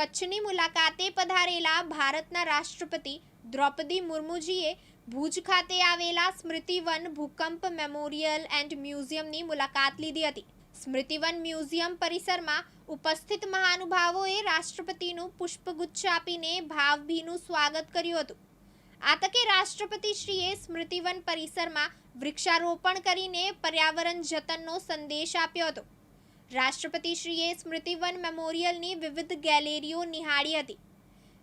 કચ્છની મુલાકાતે પધારેલા ભારતના રાષ્ટ્રપતિ દ્રૌપદી મુર્મુજીએ ભુજ ખાતે આવેલા સ્મૃતિવન ભૂકંપ મેમોરિયલ એન્ડ મ્યુઝિયમની મુલાકાત લીધી હતી. સ્મૃતિવન મ્યુઝિયમ પરિસરમાં ઉપસ્થિત મહાનુભાવોએ રાષ્ટ્રપતિનું પુષ્પગુચ્છ આપીને ભાવભીનું સ્વાગત કર્યું હતું. આ તકે રાષ્ટ્રપતિશ્રીએ સ્મૃતિવન પરિસરમાં વૃક્ષારોપણ કરીને પર્યાવરણ જતનનો સંદેશ આપ્યો હતો. રાષ્ટ્રપતિશ્રીએ સ્મૃતિવન મેમોરિયલની વિવિધ ગેલેરીઓ નિહાળી હતી,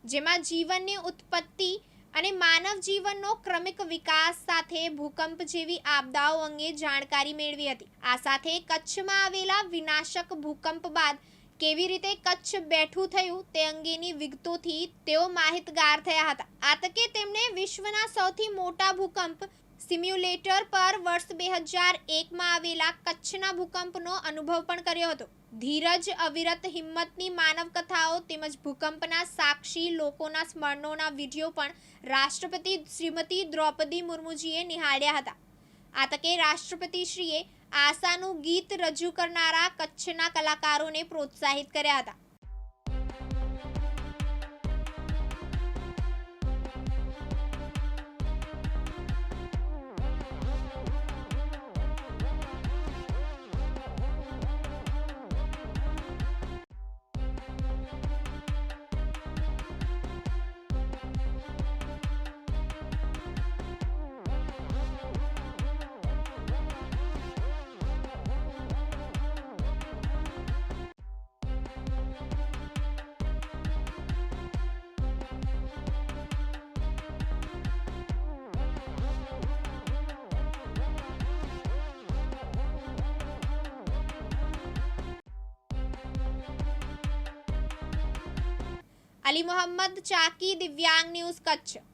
જેમાં જીવનની ઉત્પત્તિ અને માનવ જીવનનો ક્રમિક વિકાસ સાથે ભૂકંપ જેવી આપદાઓ અંગે જાણકારી મેળવી હતી. આ સાથે કચ્છમાં આવેલા વિનાશક ભૂકંપ બાદ કેવી રીતે કચ્છ બેઠું થયું તે અંગેની વિગતોથી તેઓ માહિતગાર થયા હતા. આ તકે તેમણે વિશ્વના સૌથી મોટા ભૂકંપ સિમ્યુલેટર પર વર્ષ બે હજાર એકમાં આવેલા કચ્છના ભૂકંપનો અનુભવ પણ કર્યો હતો. ધીરજ, અવિરત હિંમતની માનવ કથાઓ તેમજ ભૂકંપના સાક્ષી લોકોના સ્મરણોના વીડિયો પણ રાષ્ટ્રપતિ શ્રીમતી દ્રૌપદી મુર્મુજીએ નિહાળ્યા હતા. આ તકે રાષ્ટ્રપતિશ્રીએ આશાનું ગીત રજૂ કરનારા કચ્છના કલાકારોને પ્રોત્સાહિત કર્યા હતા. અલી મોહમ્મદ ચાકી દિવ્યાંગ ન્યૂઝ કચ્છ